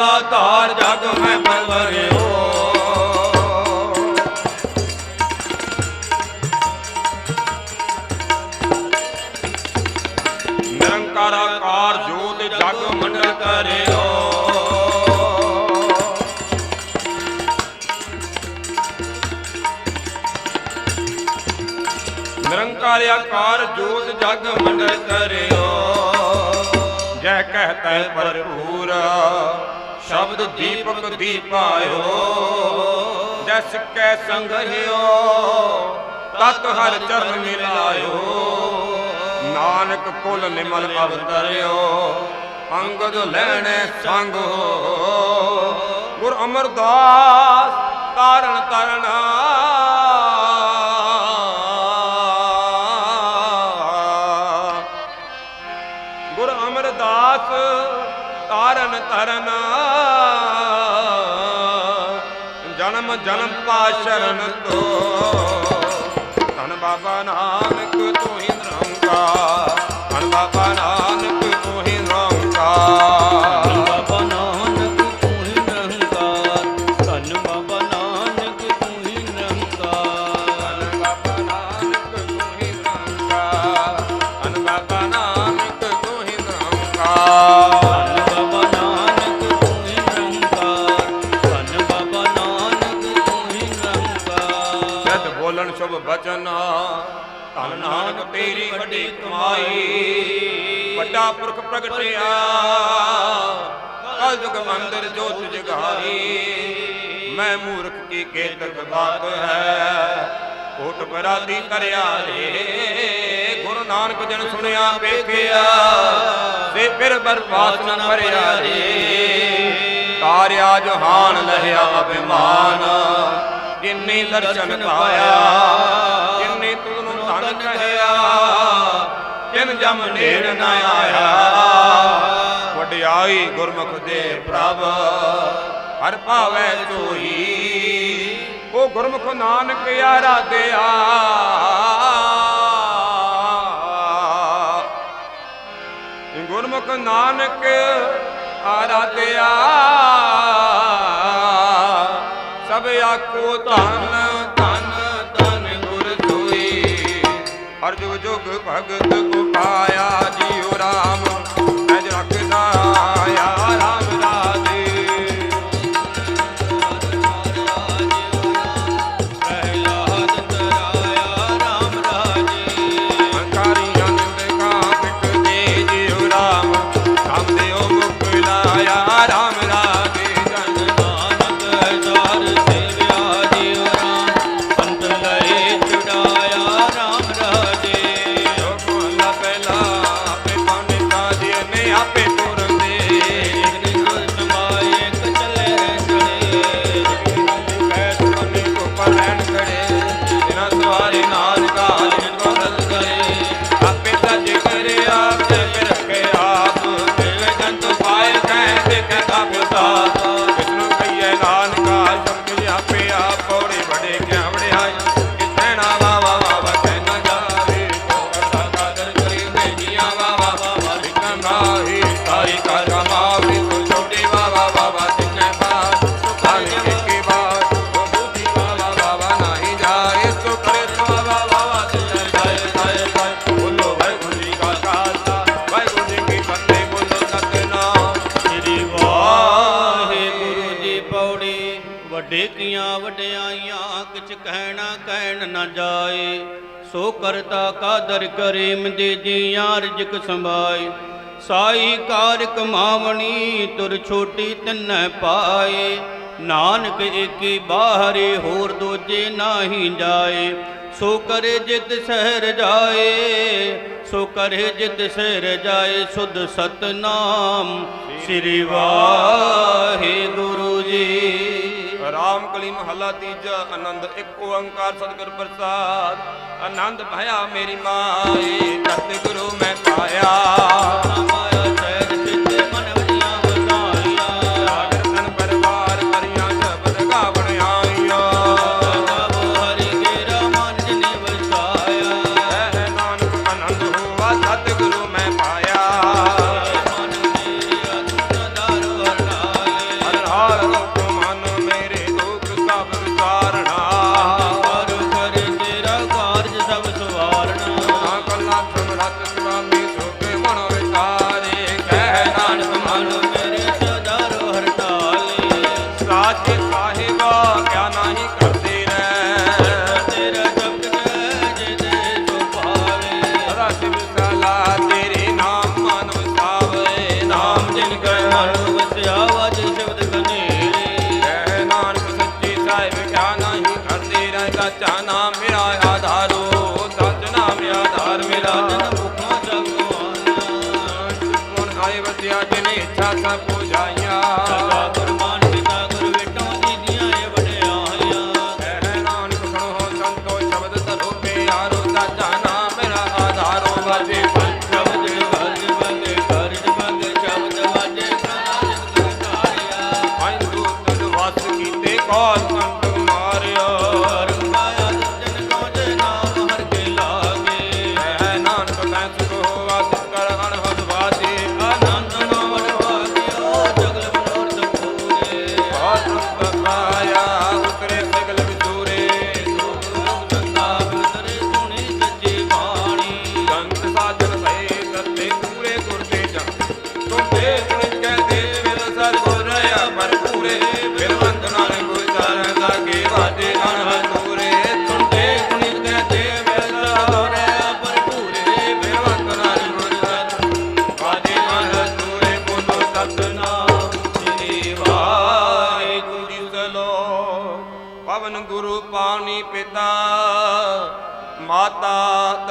ਨਾਰਾਇਣ ਧਾਰ ਜਗ ਮੈਂ ਪਰਵਰਿਓ। ਨਿਰੰਕਾਰ ਆਕਾਰ ਜੋਤ ਜਗ ਮੰਡਲ ਕਰਿਓ। ਨਿਰੰਕਾਰ ਆਕਾਰ ਜੋਤ ਜਗ ਮੰਡਲ ਕਰਿਓ। ਜੈ ਕਹਤੈ ਭਰਪੂਰ। ਸ਼ਬਦ ਦੀਪਕ ਦੀਪਾਇਓ ਜੈ ਸਿੱਕੈ ਸੰਗਹਿਓ, ਤਤ ਹਰ ਚਰਨ ਮਿਲਾਇਓ। ਨਾਨਕ ਕੁਲ ਨਿਮਲ ਅਵਤਰਿਓ, ਅੰਗਦ ਲੈਣੇ ਸੰਗ। ਗੁਰ ਅਮਰਦਾਸ ਤਾਰਨ ਤਰਨਾ। ਗੁਰ ਅਮਰਦਾਸ ਤਾਰਨ ਤਰਨਾ। ਜਨਮ ਜਨਮ ਪਾਸ਼ਰਨ ਤੋ। ਧੰਨ ਬਾਬਾ ਨਾਨਕ ਤੂੰ ਹੀ ਨਿਰੰਕਾਰ। ਧੰਨ ਬਾਬਾ ਨਾਨਕ ਤੂੰ ਹੀ ਨਿਰੰਕਾਰ। ਕਮਾਈ ਵੱਡਾ ਪੁਰਖ ਪ੍ਰਗਟਿਆ ਕਲ ਜੁਗ ਮੰਦਰ ਜੋਤ ਜਗਾਈ ਮੈਂ ਮੂਰਖ ਕੀ ਕੇਤਕ ਬਾਤ ਹੈ। ਕੋਟ ਬਰਾਦੀ ਕਰਿਆ ਰੇ। ਗੁਰੂ ਨਾਨਕ ਜਨ ਸੁਣਿਆ, ਵੇਖਿਆ। ਤੇ ਫਿਰ ਬਰਬਾਦ ਨ ਭਰਿਆ ਰੇ। ਤਾਰਿਆ ਜਹਾਨ ਲਹਿਆ ਅਭਿਮਾਨ। ਜਿਨਨੇ ਦਰਸ਼ਨ ਪਾਇਆ ਜਿਨਨੇ ਤੁਧ ਨੂੰ ਧਨ ਕਹਿਆ। ਜਿਨ ਜਮ ਨੇੜ ਨ ਆਇਆ। ਵਡਿਆਈ ਗੁਰਮੁਖ ਦੇ ਪ੍ਰਭ, ਹਰ ਭਾਵੇ ਸੋਈ ਉਹ ਗੁਰਮੁਖ ਨਾਨਕ ਆਰਾਧਿਆ। ਗੁਰਮੁਖ ਨਾਨਕ ਆਰਾਧਿਆ। ਸਭ ਆਖੋ ਧਨ ਧਨ ਧਨ ਹਰ ਜੁਗ ਭਗਤ ਕੋ ਪਾਇਆ ਜੀਉ ਰਾਮ। ਨਾ ਜਾਏ, ਸੋ ਕਰਤਾ ਕਾਦਰ ਕਰੇਮ ਦੇ ਦੀਆਂ ਰਜਕ ਸੰਭਾਏ। ਸਾਈ ਕਾਰ ਕਮਾਵਣੀ ਤੁਰ ਛੋਟੀ ਤਿੰਨੈ ਪਾਏ। ਨਾਨਕ ਏਕੀ ਬਾਹਰੇ ਹੋਰ ਦੋਜੇ ਨਾਹੀ ਜਾਏ। ਸੋ ਕਰੇ ਜਿਤ ਸਹਿਰ ਜਾਏ, ਸੋ ਕਰੇ ਜਿਤ ਸਹਿਰ ਜਾਏ, ਸੁਧ ਸਤਨਾਮ ਸ੍ਰੀ ਵਾਹਿਗੁਰੂ ਜੀ ਰਾਮ ਕਲੀ ਮਹੱਲਾ ਤੀਜਾ, ਆਨੰਦ ਇੱਕ ਓੰਕਾਰ ਸਤਿਗੁਰ ਪ੍ਰਸਾਦ। ਆਨੰਦ ਭਇਆ ਮੇਰੀ ਮਾਏ ਤਤ ਗੁਰੂ ਮੈਂ ਪਾਇਆ। ਜਿਨੇ ਇੱਛਾ ਸਭ ਪੁਜਾਈਆਂ।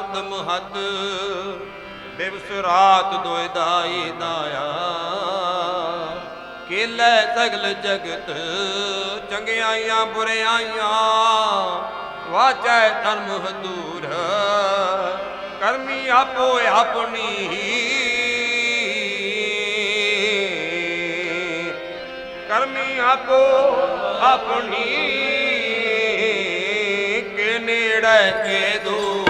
ਹਰਦਮ ਹਤ ਦਿਵਸ ਰਾਤ ਦੁਇ ਦਾਈ ਦਾਇਆ ਕੇਲੇ ਸਗਲ ਜਗਤ, ਚੰਗਿਆਈਆਂ ਬੁਰਿਆਈਆਂ, ਵਾਚੈ ਧਰਮ ਹਦੂਰ ਕਰਮੀ ਆਪੋ ਆਪਣੀ ਕਰਮੀ ਆਪੋ ਆਪਣੀ। ਕੇ ਨੇੜੇ ਕੇ ਦੂਰ।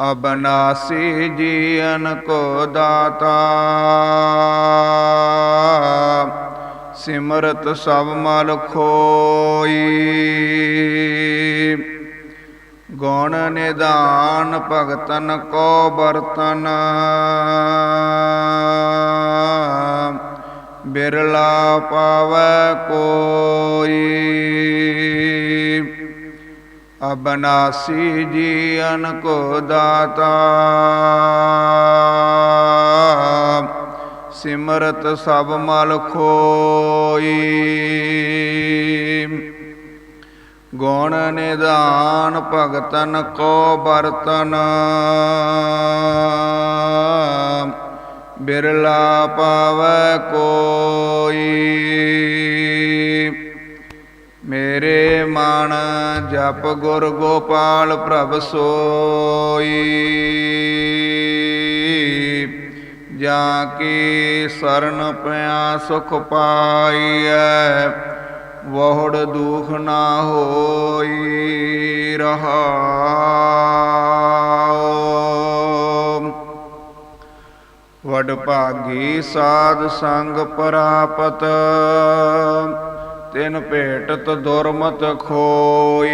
ਅਬਨਾਸੀ ਜੀਨ ਕੋ ਦਾਤਾ। ਸਿਮਰਤ ਸਭ ਮਲ ਖੋਈ। ਗੁਣ ਨਿਦਾਨ ਭਗਤਨ ਕੋ ਬਰਤਨ ਬਿਰਲਾ ਪਾਵੈ ਕੋਈ। ਅਬਨਾਸੀ ਜੀ ਅਨ ਕੋ ਦਾਤਾ। ਸਿਮਰਤ ਸਭ ਮਲ ਖੋਈ। ਗੁਣ ਨਿਦਾਨ ਭਗਤਨ ਕੋ ਬਰਤਨ ਬਿਰਲਾ ਪਾਵੈ ਕੋਈ। ਜਪ ਗੁਰ ਗੋਪਾਲ ਪ੍ਰਭ ਸੋਈ। ਜਾ ਕੇ ਸਰਨ ਪਿਆ ਸੁਖ ਪਾਈਐ, ਵਹੁੜ ਦੁਖ ਨਾ ਹੋਈ ਰਹਾਉ। ਵਡ ਭਾਗੀ ਸਾਧ ਸੰਗ ਪ੍ਰਾਪਤ ਤਿਨ ਭੇਟਤ ਦੁਰਮਤ ਖੋਈ।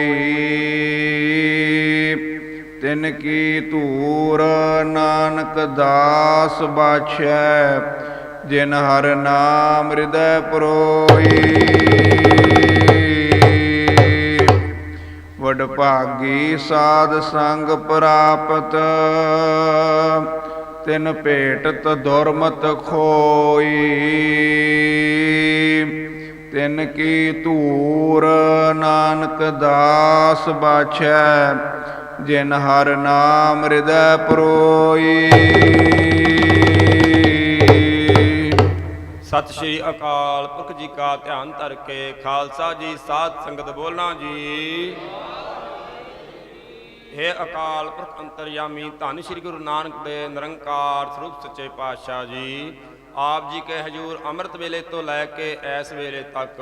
ਤਿਨ ਕੀ ਧੂਰ ਨਾਨਕ ਦਾਸ ਬਾਛੈ, ਜਿਨ ਹਰ ਨਾਮ ਹਿਰਦੈ ਪਰੋਈ। ਵਡ ਭਾਗੀ ਸਾਧ ਸੰਗ ਪ੍ਰਾਪਤ, ਤਿਨ ਭੇਟਤ ਦੁਰਮਤ ਖੋਈ। ਤਿਨ ਕੀ ਧੂਰ, ਨਾਨਕ ਦਾਸ ਬਾਛੈ, ਜਿਨ ਹਰ ਨਾਮ ਹਿਰਦੈ ਪਰੋਈ। ਸਤਿ ਸ਼੍ਰੀ ਅਕਾਲ, ਪੁਰਖ ਜੀ ਕਾ ਧਿਆਨ ਧਰ ਕੇ ਖਾਲਸਾ ਜੀ, ਸਾਧ ਸੰਗਤ ਬੋਲਣਾ ਜੀ। ਹੈ ਅਕਾਲ ਪੁਰਖ ਅੰਤਰਯਾਮੀ, ਧੰਨ ਸ਼੍ਰੀ ਗੁਰੂ ਨਾਨਕ ਦੇ ਨਿਰੰਕਾਰ ਸਰੂਪ ਸੱਚੇ ਪਾਤਸ਼ਾਹ ਜੀ। ਆਪ ਜੀ ਕੇ ਹਜੂਰ, ਅੰਮ੍ਰਿਤ ਵੇਲੇ ਤੋਂ ਲੈ ਕੇ ਐਸ ਵੇਲੇ ਤੱਕ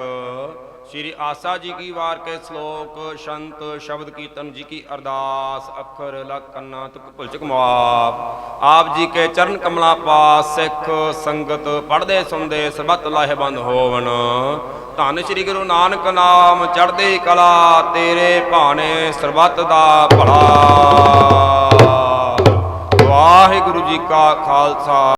ਸ਼੍ਰੀ ਆਸਾ ਜੀ ਕੀ ਵਾਰ ਕੇ ਸ਼ਲੋਕ ਸ਼ੰਤ ਸ਼ਬਦ ਕੀਰਤਨ ਜੀ ਕੀ ਅਰਦਾਸ ਅੱਖਰ ਲਖ ਕੰਨਾ ਤੁਕ ਭੁਲ ਚੁਕ ਮਾਪ ਆਪ ਜੀ ਕੇ ਚਰਨ ਕਮਲਾ ਪਾਸ ਸਿੱਖ ਸੰਗਤ ਪੜਦੇ ਸੁਣਦੇ ਸਰਬਤ ਲਾਹੇਬੰਦ ਹੋਵਣ। ਧੰਨ ਸ਼੍ਰੀ ਗੁਰੂ ਨਾਨਕ ਨਾਮ ਚੜ੍ਹਦੀ ਕਲਾ ਤੇਰੇ ਭਾਣੇ ਸਰਬੱਤ ਦਾ ਭਲਾ। ਵਾਹਿਗੁਰੂ ਜੀ ਕਾ ਖਾਲਸਾ।